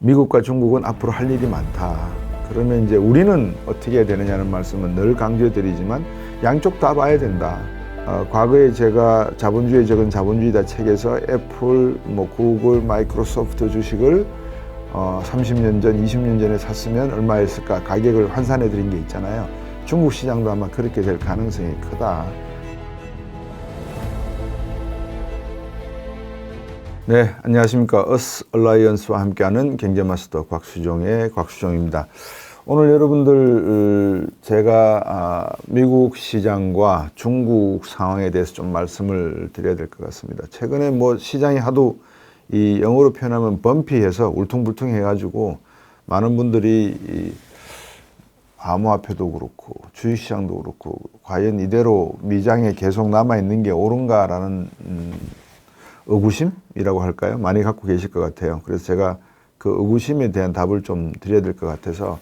미국과 중국은 앞으로 할 일이 많다. 그러면 이제 우리는 어떻게 해야 되느냐는 말씀은 늘 강조드리지만 양쪽 다 봐야 된다. 어, 과거에 제가 자본주의 적은 자본주의다 책에서 애플, 뭐 구글, 마이크로소프트 주식을 어, 30년 전, 20년 전에 샀으면 얼마였을까 가격을 환산해 드린 게 있잖아요. 중국 시장도 아마 그렇게 될 가능성이 크다. 네, 안녕하십니까. 어스 얼라이언스와 함께하는 경제 마스터 곽수종의 곽수종입니다. 오늘 여러분들 제가 아, 미국 시장과 중국 상황에 대해서 좀 말씀을 드려야 될 것 같습니다. 최근에 뭐 시장이 하도 이 영어로 표현하면 범피해서 울퉁불퉁 해가지고 많은 분들이 이 암호화폐도 그렇고 주식시장도 그렇고 과연 이대로 미장에 계속 남아 있는 게 옳은가라는 음, 의구심이라고 할까요? 많이 갖고 계실 것 같아요. 그래서 제가 그 의구심에 대한 답을 좀 드려야 될 것 같아서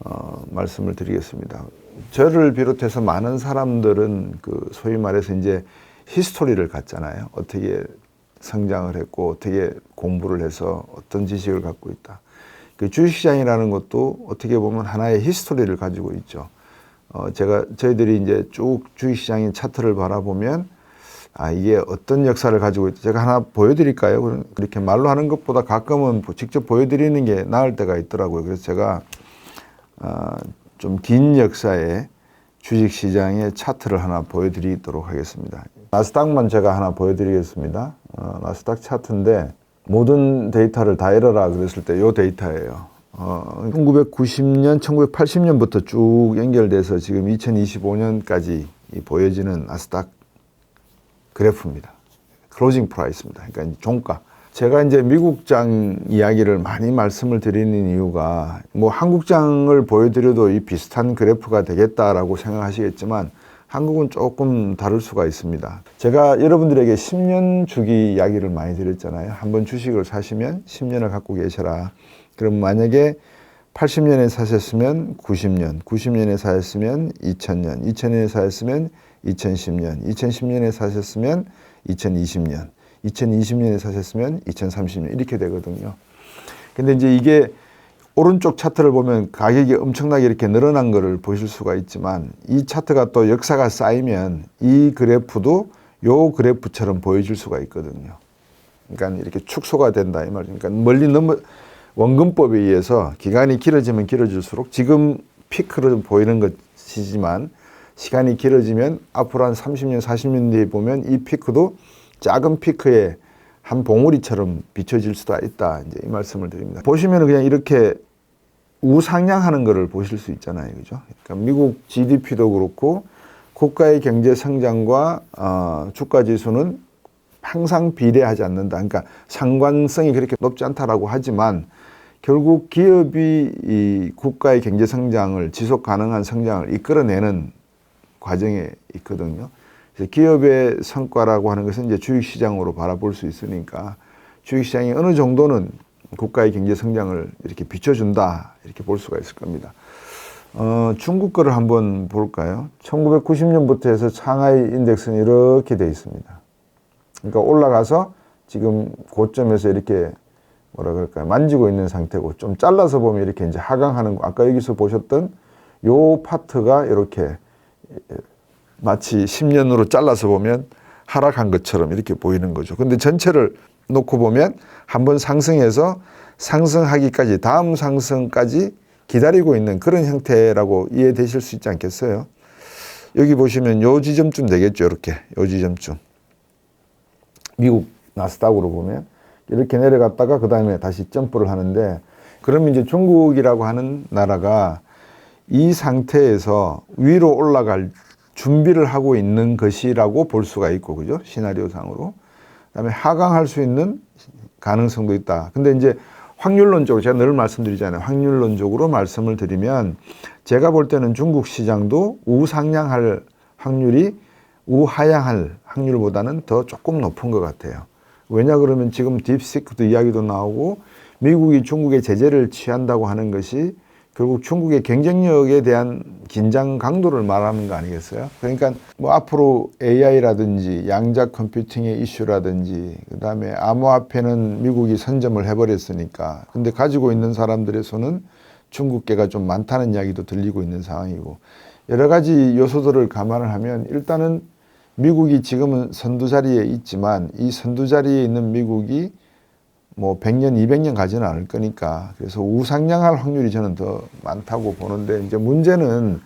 어, 말씀을 드리겠습니다. 저를 비롯해서 많은 사람들은 그 소위 말해서 이제 히스토리를 갖잖아요. 어떻게 성장을 했고 어떻게 공부를 해서 어떤 지식을 갖고 있다. 그 주식시장이라는 것도 어떻게 보면 하나의 히스토리를 가지고 있죠. 어, 제가 저희들이 이제 쭉 주식시장의 차트를 바라보면 아, 이게 어떤 역사를 가지고 있다. 제가 하나 보여드릴까요? 그렇게 말로 하는 것보다 가끔은 직접 보여드리는 게 나을 때가 있더라고요. 그래서 제가 어, 좀긴 역사의 주식 시장의 차트를 하나 보여드리도록 하겠습니다. 나스닥만 제가 하나 보여드리겠습니다. 어, 나스닥 차트인데 모든 데이터를 다 열어라 그랬을 때이 데이터예요. 어, 1990년, 1980년부터 쭉 연결돼서 지금 2025년까지 보여지는 나스닥 그래프입니다. 클로징 프라이스입니다. 그러니까 종가. 제가 이제 미국장 이야기를 많이 말씀을 드리는 이유가 뭐 한국장을 보여드려도 이 비슷한 그래프가 되겠다라고 생각하시겠지만 한국은 조금 다를 수가 있습니다. 제가 여러분들에게 10년 주기 이야기를 많이 드렸잖아요. 한번 주식을 사시면 10년을 갖고 계셔라. 그럼 만약에 80년에 사셨으면 90년, 90년에 사셨으면 2000년, 2000년에 사셨으면 2010년, 2010년에 사셨으면 2020년, 2020년에 사셨으면 2030년 이렇게 되거든요. 근데 이제 이게 오른쪽 차트를 보면 가격이 엄청나게 이렇게 늘어난 것을 보실 수가 있지만 이 차트가 또 역사가 쌓이면 이 그래프도 요 그래프처럼 보여질 수가 있거든요. 그러니까 이렇게 축소가 된다 이 말이죠. 그러니까 멀리 넘어 원근법에 의해서 기간이 길어지면 길어질수록 지금 피크로 보이는 것이지만 시간이 길어지면 앞으로 한 30년, 40년 뒤에 보면 이 피크도 작은 피크에 한 봉우리처럼 비춰질 수도 있다. 이제 이 말씀을 드립니다. 보시면 그냥 이렇게 우상향하는 것을 보실 수 있잖아요. 그죠? 그러니까 미국 GDP도 그렇고 국가의 경제 성장과 어, 주가 지수는 항상 비례하지 않는다. 그러니까 상관성이 그렇게 높지 않다라고 하지만 결국 기업이 이 국가의 경제 성장을 지속 가능한 성장을 이끌어내는 과정에 있거든요. 그래서 기업의 성과라고 하는 것은 이제 주식시장으로 바라볼 수 있으니까 주식시장이 어느 정도는 국가의 경제 성장을 이렇게 비춰준다 이렇게 볼 수가 있을 겁니다. 어, 중국 거를 한번 볼까요? 1990년부터 해서 상하이 인덱스는 이렇게 돼 있습니다. 그러니까 올라가서 지금 고점에서 이렇게 뭐라 그럴까요? 만지고 있는 상태고 좀 잘라서 보면 이렇게 이제 하강하는 거. 아까 여기서 보셨던 요 파트가 이렇게 마치 10년으로 잘라서 보면 하락한 것처럼 이렇게 보이는 거죠. 근데 전체를 놓고 보면 한번 상승해서 상승하기까지 다음 상승까지 기다리고 있는 그런 형태라고 이해되실 수 있지 않겠어요? 여기 보시면 요 지점쯤 되겠죠. 이렇게 요 지점쯤. 미국 나스닥으로 보면 이렇게 내려갔다가 그 다음에 다시 점프를 하는데 그러면 이제 중국이라고 하는 나라가 이 상태에서 위로 올라갈 준비를 하고 있는 것이라고 볼 수가 있고 그죠 시나리오상으로 그다음에 하강할 수 있는 가능성도 있다. 근데 이제 확률론적으로 제가 늘 말씀드리잖아요. 확률론적으로 말씀을 드리면 제가 볼 때는 중국 시장도 우상향할 확률이 우하향할 확률보다는 더 조금 높은 것 같아요. 왜냐 그러면 지금 딥시크도 이야기도 나오고 미국이 중국의 제재를 취한다고 하는 것이 결국 중국의 경쟁력에 대한 긴장 강도를 말하는 거 아니겠어요? 그러니까 뭐 앞으로 AI라든지 양자 컴퓨팅의 이슈라든지 그다음에 암호화폐는 미국이 선점을 해버렸으니까 근데 가지고 있는 사람들의 손은 중국계가 좀 많다는 이야기도 들리고 있는 상황이고 여러 가지 요소들을 감안을 하면 일단은 미국이 지금은 선두 자리에 있지만 이 선두 자리에 있는 미국이 뭐 100년, 200년 가지는 않을 거니까 그래서 우상향할 확률이 저는 더 많다고 보는데 이제 문제는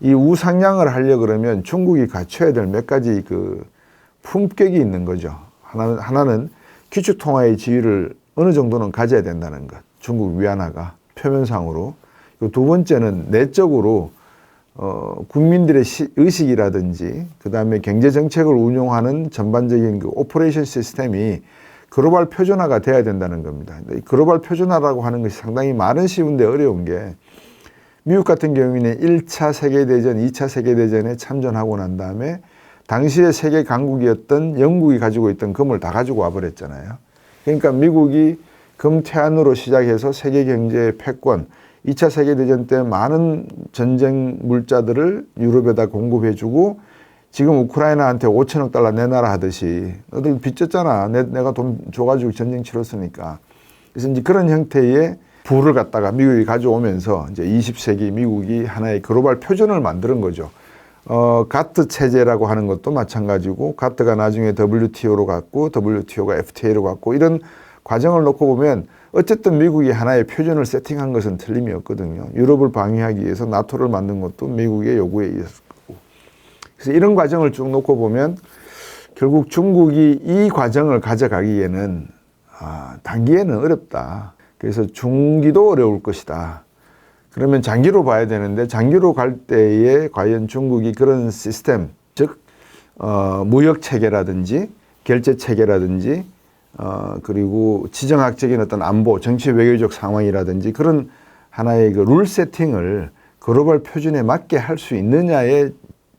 이 우상향을 하려 그러면 중국이 갖춰야 될 몇 가지 그 품격이 있는 거죠. 하나는 하나는 기축 통화의 지위를 어느 정도는 가져야 된다는 것. 중국 위안화가 표면상으로. 그리고 두 번째는 내적으로 어, 국민들의 시, 의식이라든지 그 다음에 경제 정책을 운용하는 전반적인 그 오퍼레이션 시스템이 글로벌 표준화가 돼야 된다는 겁니다. 글로벌 표준화라고 하는 것이 상당히 말은 쉬운데 어려운 게 미국 같은 경우에는 1차 세계대전, 2차 세계대전에 참전하고 난 다음에 당시의 세계 강국이었던 영국이 가지고 있던 금을 다 가지고 와버렸잖아요. 그러니까 미국이 금태안으로 시작해서 세계 경제의 패권, 2차 세계대전 때 많은 전쟁 물자들을 유럽에다 공급해주고 지금 우크라이나한테 5천억 달러 내놔라 하듯이 너들 빚졌잖아. 내, 내가 돈 줘가지고 전쟁 치렀으니까. 그래서 이제 그런 형태의 부를 갖다가 미국이 가져오면서 이제 20세기 미국이 하나의 글로벌 표준을 만드는 거죠. 어, 가트 체제라고 하는 것도 마찬가지고 가트가 나중에 WTO로 갔고 WTO가 FTA로 갔고 이런 과정을 놓고 보면 어쨌든 미국이 하나의 표준을 세팅한 것은 틀림이 없거든요. 유럽을 방위하기 위해서 나토를 만든 것도 미국의 요구에 의해서 그래서 이런 과정을 쭉 놓고 보면 결국 중국이 이 과정을 가져가기에는 아, 단기에는 어렵다. 그래서 중기도 어려울 것이다. 그러면 장기로 봐야 되는데 장기로 갈 때에 과연 중국이 그런 시스템, 즉 어, 무역 체계라든지 결제 체계라든지 어, 그리고 지정학적인 어떤 안보, 정치 외교적 상황이라든지 그런 하나의 그 룰 세팅을 글로벌 표준에 맞게 할 수 있느냐의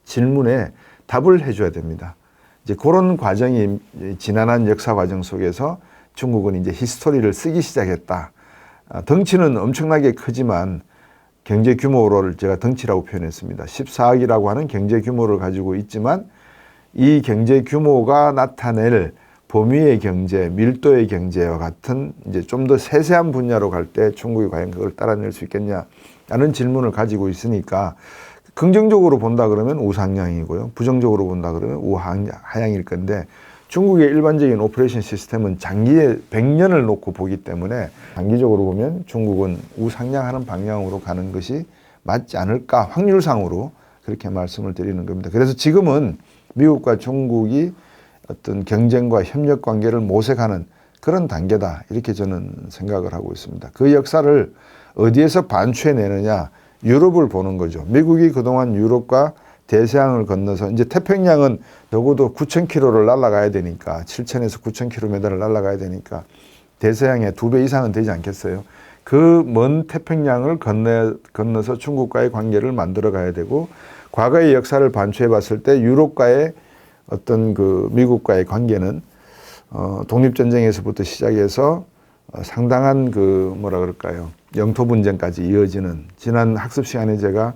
질문에 답을 해줘야 됩니다. 이제 그런 과정이 지난한 역사 과정 속에서 중국은 이제 히스토리를 쓰기 시작했다. 아, 덩치는 엄청나게 크지만 경제 규모를 제가 덩치라고 표현했습니다. 14억이라고 하는 경제 규모를 가지고 있지만 이 경제 규모가 나타낼 범위의 경제, 밀도의 경제와 같은 이제 좀 더 세세한 분야로 갈 때 중국이 과연 그걸 따라낼 수 있겠냐라는 질문을 가지고 있으니까 긍정적으로 본다 그러면 우상향이고요. 부정적으로 본다 그러면 우하향일 건데 중국의 일반적인 오퍼레이션 시스템은 장기에 100년을 놓고 보기 때문에 장기적으로 보면 중국은 우상향하는 방향으로 가는 것이 맞지 않을까 확률상으로 그렇게 말씀을 드리는 겁니다. 그래서 지금은 미국과 중국이 어떤 경쟁과 협력 관계를 모색하는 그런 단계다. 이렇게 저는 생각을 하고 있습니다. 그 역사를 어디에서 반추해 내느냐. 유럽을 보는 거죠. 미국이 그동안 유럽과 대서양을 건너서 이제 태평양은 적어도 9,000km를 날아가야 되니까 7,000에서 9,000km를 날아가야 되니까 대서양의 두 배 이상은 되지 않겠어요. 그 먼 태평양을 건너, 건너서 중국과의 관계를 만들어 가야 되고 과거의 역사를 반추해 봤을 때 유럽과의 어떤 그 미국과의 관계는 어, 독립전쟁에서부터 시작해서 어, 상당한 그 뭐라 그럴까요 영토 분쟁까지 이어지는 지난 학습 시간에 제가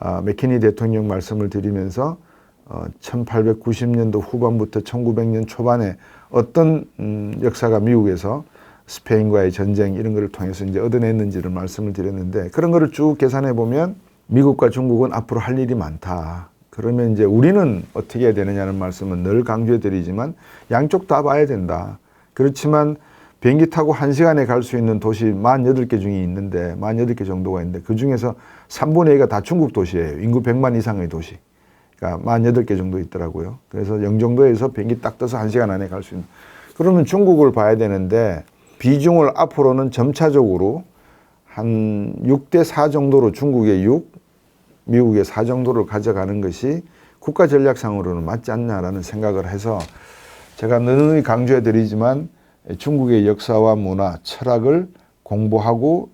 어, 맥키니 대통령 말씀을 드리면서 어, 1890년도 후반부터 1900년 초반에 어떤 음, 역사가 미국에서 스페인과의 전쟁 이런 거를 통해서 이제 얻어냈는지를 말씀을 드렸는데 그런 거를 쭉 계산해 보면 미국과 중국은 앞으로 할 일이 많다. 그러면 이제 우리는 어떻게 해야 되느냐는 말씀은 늘 강조해 드리지만 양쪽 다 봐야 된다. 그렇지만 비행기 타고 한시간에 갈 수 있는 도시 48개 중에 있는데 48개 정도가 있는데 그 중에서 3분의 2가 다 중국 도시예요. 인구 100만 이상의 도시. 그러니까 48개 정도 있더라고요. 그래서 영종도에서 비행기 딱 떠서 한시간 안에 갈 수 있는. 그러면 중국을 봐야 되는데 비중을 앞으로는 점차적으로 한 6대 4 정도로 중국의 6, 미국의 4 정도를 가져가는 것이 국가 전략상으로는 맞지 않냐라는 생각을 해서 제가 늘 강조해 드리지만 중국의 역사와 문화, 철학을 공부하고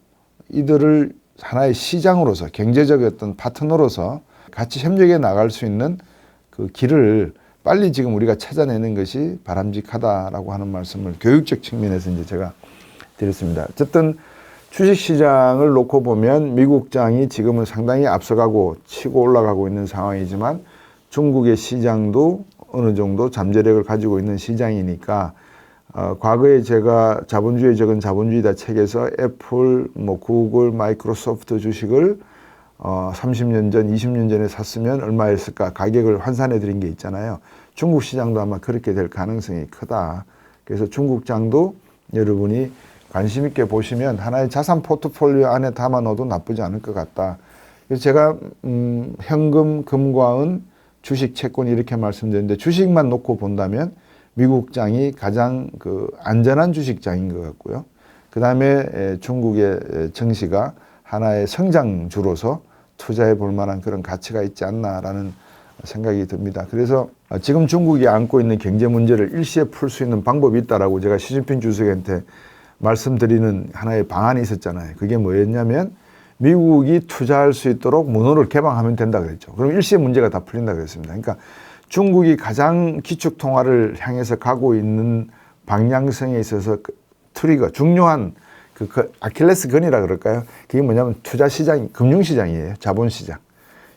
이들을 하나의 시장으로서 경제적 어떤 파트너로서 같이 협력해 나갈 수 있는 그 길을 빨리 지금 우리가 찾아내는 것이 바람직하다라고 하는 말씀을 교육적 측면에서 이제 제가 드렸습니다. 어쨌든 주식시장을 놓고 보면 미국장이 지금은 상당히 앞서가고 치고 올라가고 있는 상황이지만 중국의 시장도 어느 정도 잠재력을 가지고 있는 시장이니까 어, 과거에 제가 자본주의 적은 자본주의다 책에서 애플, 뭐 구글, 마이크로소프트 주식을 어, 30년 전, 20년 전에 샀으면 얼마였을까 가격을 환산해 드린 게 있잖아요. 중국 시장도 아마 그렇게 될 가능성이 크다. 그래서 중국장도 여러분이 관심 있게 보시면 하나의 자산 포트폴리오 안에 담아 넣어도 나쁘지 않을 것 같다. 그래서 제가 음, 현금, 금과 은, 주식, 채권 이렇게 말씀드렸는데 주식만 놓고 본다면 미국장이 가장 그 안전한 주식장인 것 같고요. 그 다음에 중국의 증시가 하나의 성장주로서 투자해 볼 만한 그런 가치가 있지 않나라는 생각이 듭니다. 그래서 지금 중국이 안고 있는 경제 문제를 일시에 풀 수 있는 방법이 있다라고 제가 시진핑 주석한테 말씀드리는 하나의 방안이 있었잖아요. 그게 뭐였냐면 미국이 투자할 수 있도록 문호를 개방하면 된다 그랬죠. 그럼 일시에 문제가 다 풀린다 그랬습니다. 그러니까 중국이 가장 기축 통화를 향해서 가고 있는 방향성에 있어서 그 트리거 중요한 그, 그 아킬레스 건이라 그럴까요? 그게 뭐냐면 투자 시장, 금융 시장이에요. 자본 시장.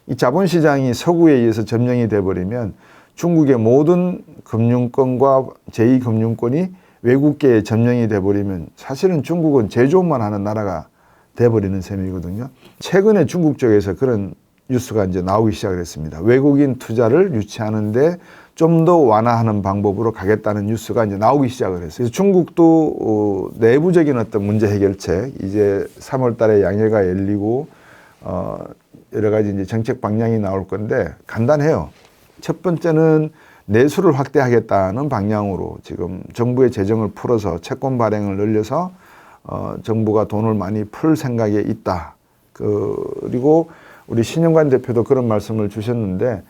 이 자본 시장이 서구에 의해서 점령이 돼 버리면 중국의 모든 금융권과 제2금융권이 외국계에 점령이 돼 버리면 사실은 중국은 제조업만 하는 나라가 돼 버리는 셈이거든요. 최근에 중국 쪽에서 그런 뉴스가 이제 나오기 시작을 했습니다. 외국인 투자를 유치하는데 좀 더 완화하는 방법으로 가겠다는 뉴스가 이제 나오기 시작을 했어요. 그래서 중국도 어, 내부적인 어떤 문제 해결책, 이제 3월 달에 양해가 열리고, 어, 여러 가지 이제 정책 방향이 나올 건데 간단해요. 첫 번째는 내수를 확대하겠다는 방향으로 지금 정부의 재정을 풀어서 채권 발행을 늘려서 어, 정부가 돈을 많이 풀 생각에 있다. 그, 그리고 우리 신영관 대표도 그런 말씀을 주셨는데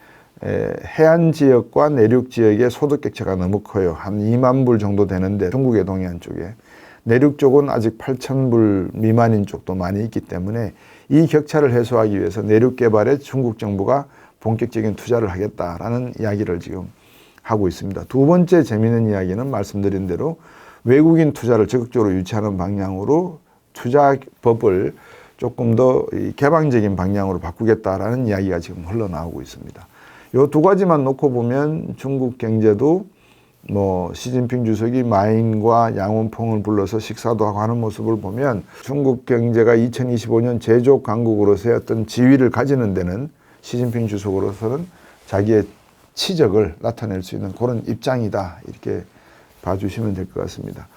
에, 해안 지역과 내륙 지역의 소득 격차가 너무 커요. 한 2만 불 정도 되는데 중국의 동해안 쪽에 내륙 쪽은 아직 8천 불 미만인 쪽도 많이 있기 때문에 이 격차를 해소하기 위해서 내륙 개발에 중국 정부가 본격적인 투자를 하겠다라는 이야기를 지금 하고 있습니다. 두 번째 재미있는 이야기는 말씀드린 대로 외국인 투자를 적극적으로 유치하는 방향으로 투자법을 조금 더 개방적인 방향으로 바꾸겠다라는 이야기가 지금 흘러나오고 있습니다. 이두 가지만 놓고 보면 중국 경제도 뭐 시진핑 주석이 마인과 양원펑을 불러서 식사도 하고 하는 모습을 보면 중국 경제가 2025년 제조 강국으로서의 어떤 지위를 가지는 데는 시진핑 주석으로서는 자기의 치적을 나타낼 수 있는 그런 입장이다 이렇게 봐주시면 될 것 같습니다.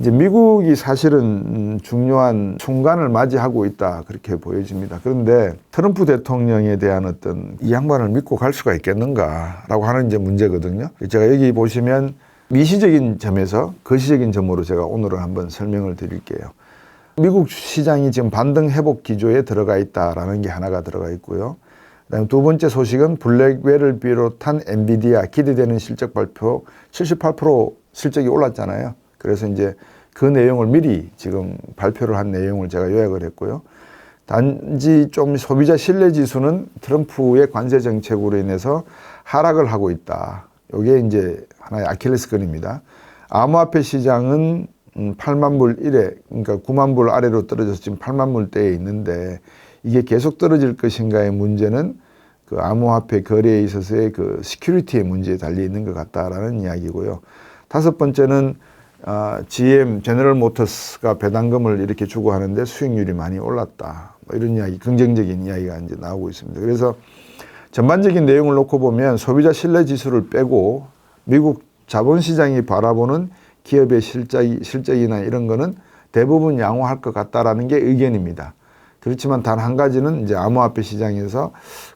이제 미국이 사실은 중요한 순간을 맞이하고 있다 그렇게 보여집니다. 그런데 트럼프 대통령에 대한 어떤 이 양반을 믿고 갈 수가 있겠는가라고 하는 이제 문제거든요. 제가 여기 보시면 미시적인 점에서 거시적인 점으로 제가 오늘은 한번 설명을 드릴게요. 미국 시장이 지금 반등 회복 기조에 들어가 있다라는 게 하나가 들어가 있고요. 그다음에 두 번째 소식은 블랙웰을 비롯한 엔비디아 기대되는 실적 발표 78% 실적이 올랐잖아요. 그래서 이제 그 내용을 미리 지금 발표를 한 내용을 제가 요약을 했고요. 단지 좀 소비자 신뢰 지수는 트럼프의 관세 정책으로 인해서 하락을 하고 있다. 이게 이제 하나의 아킬레스건입니다. 암호화폐 시장은 8만 불 1에 그러니까 9만 불 아래로 떨어져서 지금 8만 불대에 있는데 이게 계속 떨어질 것인가의 문제는 그 암호화폐 거래에 있어서의 그 시큐리티의 문제에 달려 있는 것 같다라는 이야기고요. 다섯 번째는 아, GM, 제너럴 모터스가 배당금을 이렇게 주고 하는데 수익률이 많이 올랐다. 뭐 이런 이야기, 긍정적인 이야기가 이제 나오고 있습니다. 그래서 전반적인 내용을 놓고 보면 소비자 신뢰 지수를 빼고 미국 자본시장이 바라보는 기업의 실적, 실적이나 이런 거는 대부분 양호할 것 같다라는 게 의견입니다. 그렇지만 단 한 가지는 이제 암호화폐 시장에서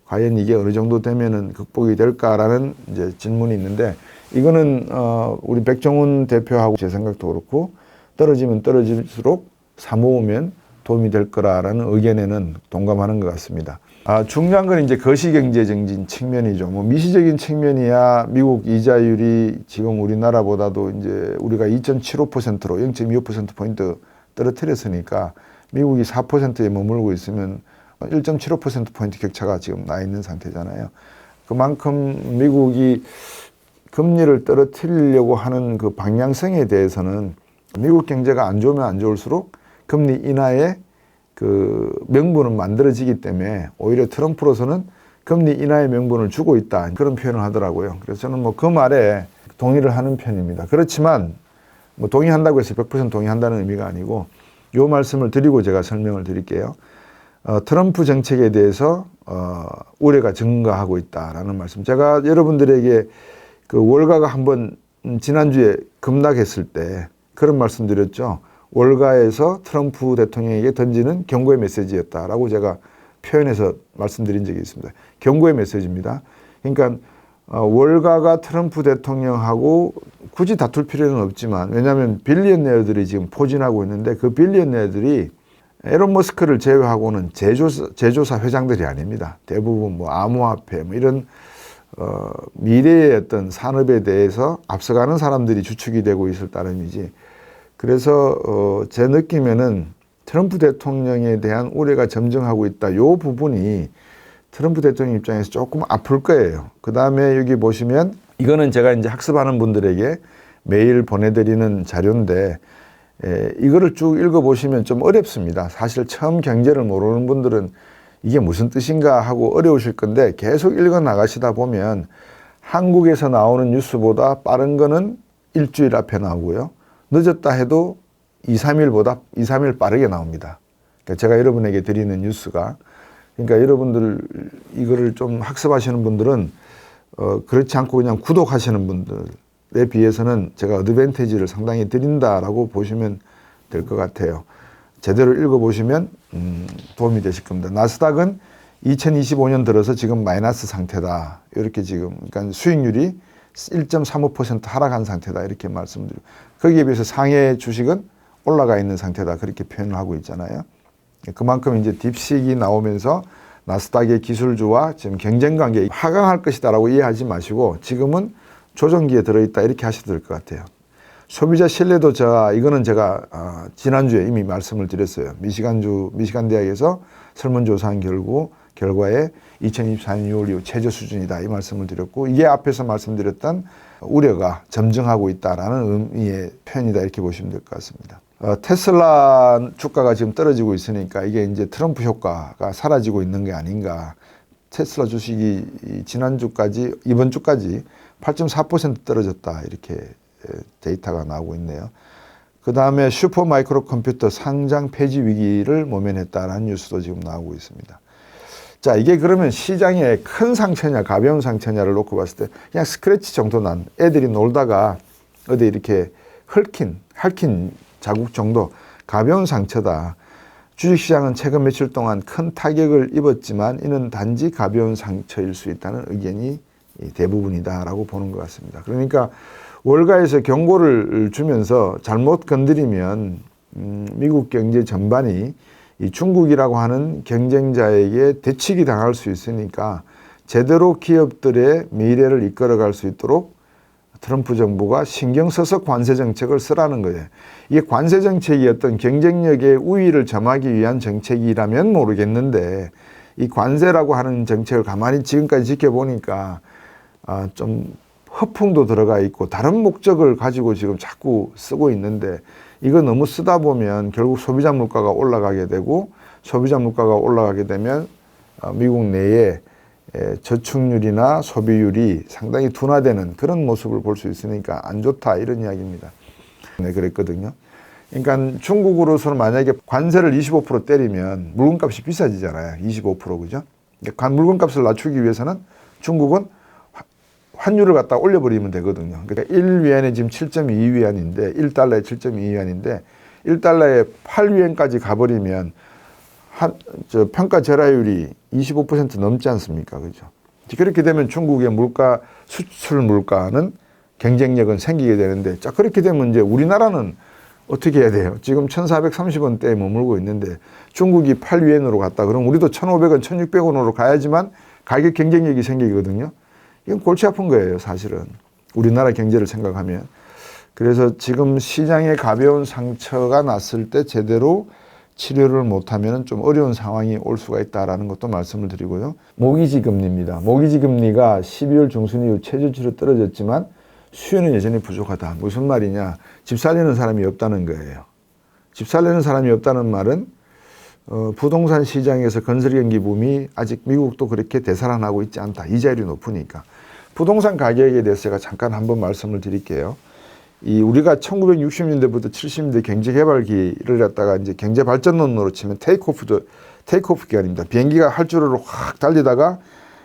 과연 이게 어느 정도 되면은 극복이 될까라는 이제 질문이 있는데 이거는 어 우리 백종훈 대표하고 제 생각도 그렇고 떨어지면 떨어질수록 사모으면 도움이 될 거라라는 의견에는 동감하는 것 같습니다. 아, 중요한 건 이제 거시경제적인 측면이죠. 뭐 미시적인 측면이야 미국 이자율이 지금 우리나라보다도 이제 우리가 2.75%로 0.25%포인트 떨어뜨렸으니까 미국이 4%에 머물고 있으면 1.75%포인트 격차가 지금 나 있는 상태잖아요. 그만큼 미국이 금리를 떨어뜨리려고 하는 그 방향성에 대해서는 미국 경제가 안 좋으면 안 좋을수록 금리 인하의 그 명분은 만들어지기 때문에 오히려 트럼프로서는 금리 인하의 명분을 주고 있다 그런 표현을 하더라고요. 그래서 저는 뭐 그 말에 동의를 하는 편입니다. 그렇지만 뭐 동의한다고 해서 100% 동의한다는 의미가 아니고 요 말씀을 드리고 제가 설명을 드릴게요. 어, 트럼프 정책에 대해서 어, 우려가 증가하고 있다라는 말씀. 제가 여러분들에게 그 월가가 한번 음, 지난주에 급락했을 때 그런 말씀 드렸죠. 월가에서 트럼프 대통령에게 던지는 경고의 메시지였다라고 제가 표현해서 말씀드린 적이 있습니다. 경고의 메시지입니다. 그러니까 어, 월가가 트럼프 대통령하고 굳이 다툴 필요는 없지만 왜냐하면 빌리언네어들이 지금 포진하고 있는데 그 빌리언네어들이 에론 머스크를 제외하고는 제조사, 제조사 회장들이 아닙니다. 대부분 뭐 암호화폐 뭐 이런 어, 미래의 어떤 산업에 대해서 앞서가는 사람들이 주축이 되고 있을 따름이지. 그래서 어, 제 느낌에는 트럼프 대통령에 대한 우려가 점증하고 있다. 요 부분이 트럼프 대통령 입장에서 조금 아플 거예요. 그 다음에 여기 보시면 이거는 제가 이제 학습하는 분들에게 매일 보내드리는 자료인데 에, 이거를 쭉 읽어보시면 좀 어렵습니다. 사실 처음 경제를 모르는 분들은 이게 무슨 뜻인가 하고 어려우실 건데 계속 읽어 나가시다 보면 한국에서 나오는 뉴스보다 빠른 거는 일주일 앞에 나오고요. 늦었다 해도 2, 3일보다 2, 3일 빠르게 나옵니다. 그러니까 제가 여러분에게 드리는 뉴스가 그러니까 여러분들 이거를 좀 학습하시는 분들은 어, 그렇지 않고 그냥 구독하시는 분들에 비해서는 제가 어드밴티지를 상당히 드린다라고 보시면 될 것 같아요. 제대로 읽어보시면 음, 도움이 되실 겁니다. 나스닥은 2025년 들어서 지금 마이너스 상태다. 이렇게 지금 그러니까 수익률이 1.35% 하락한 상태다. 이렇게 말씀드리고 거기에 비해서 상해 주식은 올라가 있는 상태다. 그렇게 표현을 하고 있잖아요. 그만큼 이제 딥식이 나오면서 나스닥의 기술주와 지금 경쟁 관계 하강할 것이다라고 이해하지 마시고 지금은 조정기에 들어있다 이렇게 하셔도 될 것 같아요. 소비자 신뢰도 자 이거는 제가 아, 지난주에 이미 말씀을 드렸어요. 미시간주 미시간 대학에서 설문조사한 결과 결과에 2024년 6월 이후 최저 수준이다 이 말씀을 드렸고 이게 앞에서 말씀드렸던 우려가 점증하고 있다라는 의미의 표현이다 이렇게 보시면 될 것 같습니다. 어, 테슬라 주가가 지금 떨어지고 있으니까 이게 이제 트럼프 효과가 사라지고 있는 게 아닌가. 테슬라 주식이 지난주까지 이번 주까지 8.4% 떨어졌다 이렇게 데이터가 나오고 있네요. 그 다음에 슈퍼 마이크로 컴퓨터 상장 폐지 위기를 모면했다라는 뉴스도 지금 나오고 있습니다. 자, 이게 그러면 시장에 큰 상처냐, 가벼운 상처냐를 놓고 봤을 때 그냥 스크래치 정도 난 애들이 놀다가 어디 이렇게 헐킨, 핥힌 자국 정도 가벼운 상처다. 주식시장은 최근 며칠 동안 큰 타격을 입었지만 이는 단지 가벼운 상처일 수 있다는 의견이 대부분이다라고 보는 것 같습니다. 그러니까 월가에서 경고를 주면서 잘못 건드리면 음, 미국 경제 전반이 이 중국이라고 하는 경쟁자에게 대치기 당할 수 있으니까 제대로 기업들의 미래를 이끌어갈 수 있도록 트럼프 정부가 신경 써서 관세 정책을 쓰라는 거예요. 이게 관세 정책이 어떤 경쟁력의 우위를 점하기 위한 정책이라면 모르겠는데 이 관세라고 하는 정책을 가만히 지금까지 지켜보니까 아, 좀 허풍도 들어가 있고 다른 목적을 가지고 지금 자꾸 쓰고 있는데 이거 너무 쓰다 보면 결국 소비자 물가가 올라가게 되고 소비자 물가가 올라가게 되면 어, 미국 내에 저축률이나 소비율이 상당히 둔화되는 그런 모습을 볼 수 있으니까 안 좋다 이런 이야기입니다. 네, 그랬거든요. 그러니까 중국으로서는 만약에 관세를 25% 때리면 물건값이 비싸지잖아요. 25% 그죠? 그러니까 물건값을 낮추기 위해서는 중국은 환율을 갖다 올려버리면 되거든요. 그러니까 1위안에 지금 7.2위안인데 1달러에 7.2위안인데 1달러에 8위안까지 가버리면 한, 저 평가 절하율이 25% 넘지 않습니까? 그죠? 그렇게 되면 중국의 물가, 수출 물가는 경쟁력은 생기게 되는데, 자, 그렇게 되면 이제 우리나라는 어떻게 해야 돼요? 지금 1,430원대에 머물고 있는데 중국이 8위엔으로 갔다. 그럼 우리도 1,500원, 1,600원으로 가야지만 가격 경쟁력이 생기거든요. 이건 골치 아픈 거예요, 사실은. 우리나라 경제를 생각하면. 그래서 지금 시장에 가벼운 상처가 났을 때 제대로 치료를 못하면 좀 어려운 상황이 올 수가 있다라는 것도 말씀을 드리고요. 모기지 금리입니다. 모기지 금리가 12월 중순 이후 최저치로 떨어졌지만 수요는 여전히 부족하다. 무슨 말이냐? 집 살리는 사람이 없다는 거예요. 집 살려는 사람이 없다는 말은 어, 부동산 시장에서 건설 경기 붐이 아직 미국도 그렇게 대살아나고 있지 않다. 이자율이 높으니까. 부동산 가격에 대해서 제가 잠깐 한번 말씀을 드릴게요. 이 우리가 1960년대부터 70년대 경제 개발기를 갖다가 이제 경제 발전론으로 치면 테이크오프도 테이크오프 기간입니다. 비행기가 활주로를 확 달리다가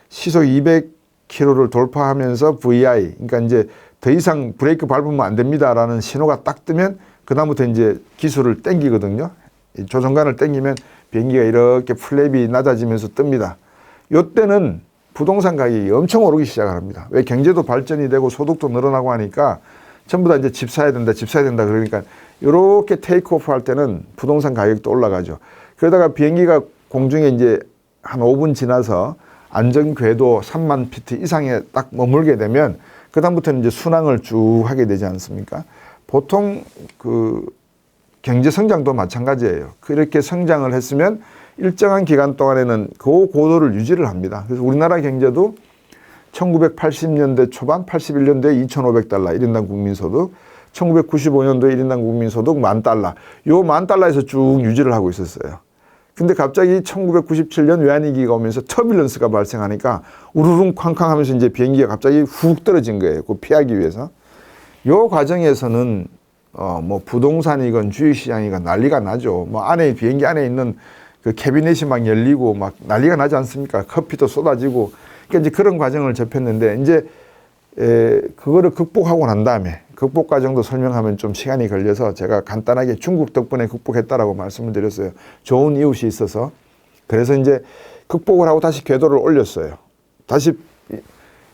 시속 200km를 돌파하면서 VI 그러니까 이제 더 이상 브레이크 밟으면 안 됩니다라는 신호가 딱 뜨면 그다음부터 이제 기술을 땡기거든요. 이 조종간을 땡기면 비행기가 이렇게 플랩이 낮아지면서 뜹니다. 요때는 부동산 가격이 엄청 오르기 시작을 합니다. 왜 경제도 발전이 되고 소득도 늘어나고 하니까 전부 다 이제 집 사야 된다, 집 사야 된다 그러니까 이렇게 테이크 오프 할 때는 부동산 가격도 올라가죠. 그러다가 비행기가 공중에 이제 한 5분 지나서 안전 궤도 3만 피트 이상에 딱 머물게 되면 그다음부터는 이제 순항을 쭉 하게 되지 않습니까? 보통 그 경제 성장도 마찬가지예요. 그렇게 성장을 했으면 일정한 기간 동안에는 그 고도를 유지를 합니다. 그래서 우리나라 경제도 1980년대 초반, 81년도에 2,500달러 1인당 국민소득, 1995년도에 1인당 국민소득 만 달러. 요 만 달러에서 쭉 유지를 하고 있었어요. 근데 갑자기 1997년 외환위기가 오면서 터뷸런스가 발생하니까 우르릉 쾅쾅 하면서 이제 비행기가 갑자기 훅 떨어진 거예요. 그 피하기 위해서. 요 과정에서는 어, 뭐 부동산이건 주식시장이건 난리가 나죠. 뭐 안에 비행기 안에 있는 그 캐비넷이 막 열리고 막 난리가 나지 않습니까? 커피도 쏟아지고. 그러니까 이제 그런 과정을 접했는데 이제 에, 그거를 극복하고 난 다음에 극복 과정도 설명하면 좀 시간이 걸려서 제가 간단하게 중국 덕분에 극복했다라고 말씀을 드렸어요. 좋은 이웃이 있어서. 그래서 이제 극복을 하고 다시 궤도를 올렸어요. 다시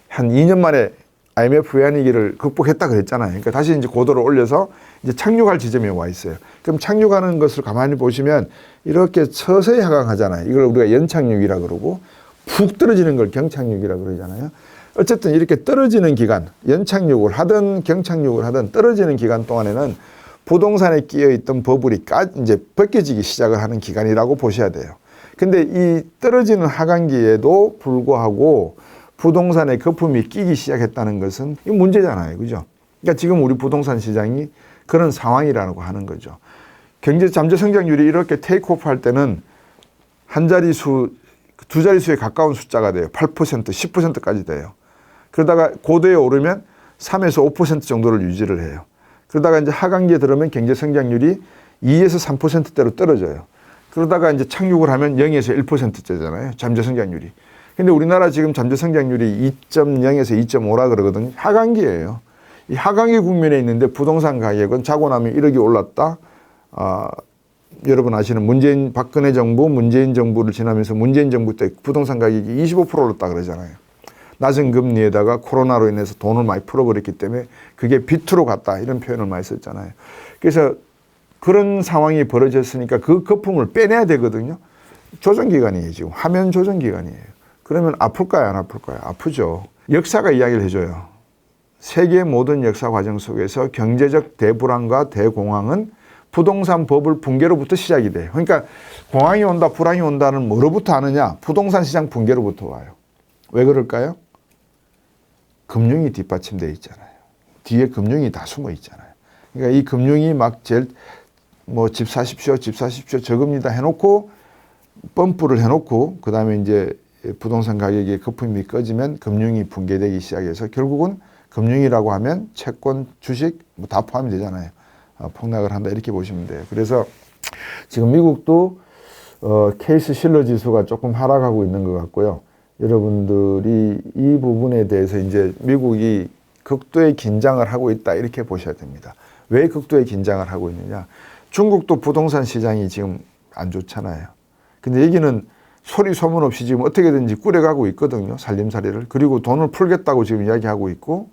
한 2년 만에 IMF 외환위기를 극복했다 그랬잖아요. 그러니까 다시 이제 고도를 올려서 이제 착륙할 지점에 와 있어요. 그럼 착륙하는 것을 가만히 보시면 이렇게 서서히 하강하잖아요. 이걸 우리가 연착륙이라 그러고 푹 떨어지는 걸 경착륙이라 그러잖아요. 어쨌든 이렇게 떨어지는 기간, 연착륙을 하든 경착륙을 하든 떨어지는 기간 동안에는 부동산에 끼어 있던 버블이 까 이제 벗겨지기 시작을 하는 기간이라고 보셔야 돼요. 근데 이 떨어지는 하강기에도 불구하고 부동산에 거품이 끼기 시작했다는 것은 이 문제잖아요. 그죠? 그러니까 지금 우리 부동산 시장이 그런 상황이라고 하는 거죠. 경제 잠재 성장률이 이렇게 테이크오프 할 때는 한 자리수, 두 자릿수에 가까운 숫자가 돼요. 8%, 10%까지 돼요. 그러다가 고도에 오르면 3에서 5% 정도를 유지를 해요. 그러다가 이제 하강기에 들어오면 경제 성장률이 2에서 3%대로 떨어져요. 그러다가 이제 착륙을 하면 0에서 1%대잖아요. 잠재 성장률이. 근데 우리나라 지금 잠재 성장률이 2.0에서 2.5라 그러거든요. 하강기예요. 이 하강기 국면에 있는데 부동산 가격은 자고 나면 1억이 올랐다. 아, 여러분 아시는 문재인 박근혜 정부, 문재인 정부를 지나면서 문재인 정부 때 부동산 가격이 25% 올랐다 그러잖아요. 낮은 금리에다가 코로나로 인해서 돈을 많이 풀어버렸기 때문에 그게 비투로 갔다 이런 표현을 많이 썼잖아요. 그래서 그런 상황이 벌어졌으니까 그 거품을 빼내야 되거든요. 조정 기간이에요 지금 화면 조정 기간이에요. 그러면 아플까요 안 아플까요? 아프죠. 역사가 이야기를 해줘요. 세계 모든 역사 과정 속에서 경제적 대불안과 대공황은 부동산 버블 붕괴로부터 시작이 돼요. 그러니까 공황이 온다, 불황이 온다는 뭐로부터 아느냐? 부동산 시장 붕괴로부터 와요. 왜 그럴까요? 금융이 뒷받침되어 있잖아요. 뒤에 금융이 다 숨어 있잖아요. 그러니까 이 금융이 막 제일 뭐 집 사십시오, 집 사십시오, 저금리다 해놓고 펌프를 해놓고 그 다음에 이제 부동산 가격이 거품이 꺼지면 금융이 붕괴되기 시작해서 결국은 금융이라고 하면 채권, 주식 뭐 다 포함이 되잖아요. 어, 폭락을 한다 이렇게 보시면 돼요. 그래서 지금 미국도 어, 케이스 실러 지수가 조금 하락하고 있는 것 같고요. 여러분들이 이 부분에 대해서 이제 미국이 극도의 긴장을 하고 있다 이렇게 보셔야 됩니다. 왜 극도의 긴장을 하고 있느냐? 중국도 부동산 시장이 지금 안 좋잖아요. 근데 여기는 소리 소문 없이 지금 어떻게든지 꾸려가고 있거든요. 살림살이를. 그리고 돈을 풀겠다고 지금 이야기하고 있고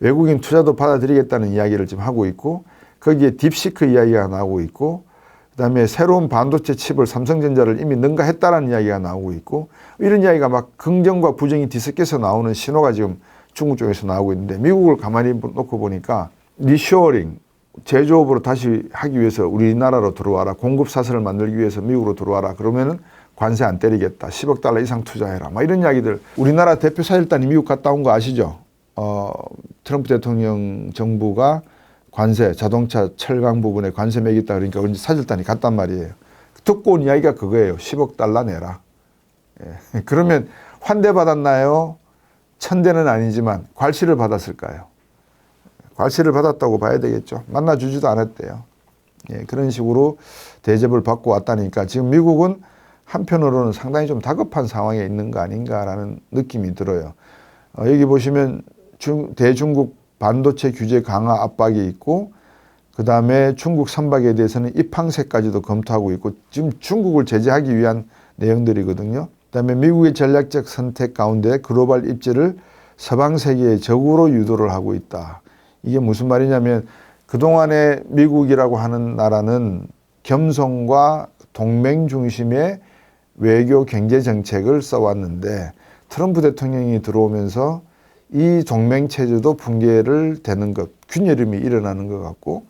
외국인 투자도 받아들이겠다는 이야기를 지금 하고 있고 거기에 딥시크 이야기가 나오고 있고 그다음에 새로운 반도체 칩을 삼성전자를 이미 능가했다라는 이야기가 나오고 있고 이런 이야기가 막 긍정과 부정이 뒤섞여서 나오는 신호가 지금 중국 쪽에서 나오고 있는데 미국을 가만히 놓고 보니까 리쇼어링 제조업으로 다시 하기 위해서 우리나라로 들어와라 공급 사슬을 만들기 위해서 미국으로 들어와라 그러면은 관세 안 때리겠다 10억 달러 이상 투자해라 막 이런 이야기들 우리나라 대표 사일단이 미국 갔다 온 거 아시죠? 어 트럼프 대통령 정부가 관세, 자동차, 철강 부분에 관세 매겼다 그러니까 언제 사절단이 갔단 말이에요. 듣고 온 이야기가 그거예요. 10억 달러 내라. 예. 그러면 환대 받았나요? 천대는 아니지만 괄시를 받았을까요? 괄시를 받았다고 봐야 되겠죠. 만나주지도 않았대요. 예, 그런 식으로 대접을 받고 왔다니까 지금 미국은 한편으로는 상당히 좀 다급한 상황에 있는 거 아닌가라는 느낌이 들어요. 어, 여기 보시면 중, 대중국 반도체 규제 강화 압박이 있고 그 다음에 중국 선박에 대해서는 입항세까지도 검토하고 있고 지금 중국을 제재하기 위한 내용들이거든요. 그 다음에 미국의 전략적 선택 가운데 글로벌 입지를 서방 세계의 적으로 유도를 하고 있다. 이게 무슨 말이냐면 그동안에 미국이라고 하는 나라는 겸손과 동맹 중심의 외교 경제 정책을 써왔는데 트럼프 대통령이 들어오면서 이 동맹 체제도 붕괴를 되는 것, 균열음이 일어나는 것 같고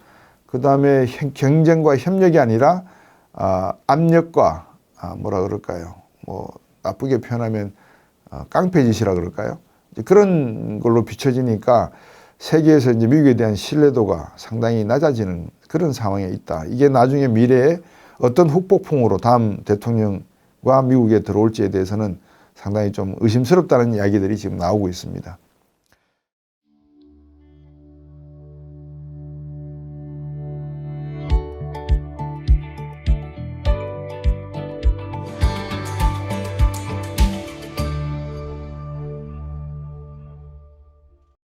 그 다음에 경쟁과 협력이 아니라 아, 압력과 아, 뭐라 그럴까요? 뭐 나쁘게 표현하면 어, 깡패짓이라 그럴까요? 이제 그런 걸로 비춰지니까 세계에서 이제 미국에 대한 신뢰도가 상당히 낮아지는 그런 상황에 있다. 이게 나중에 미래에 어떤 후폭풍으로 다음 대통령 과 미국에 들어올지에 대해서는 상당히 좀 의심스럽다는 이야기들이 지금 나오고 있습니다.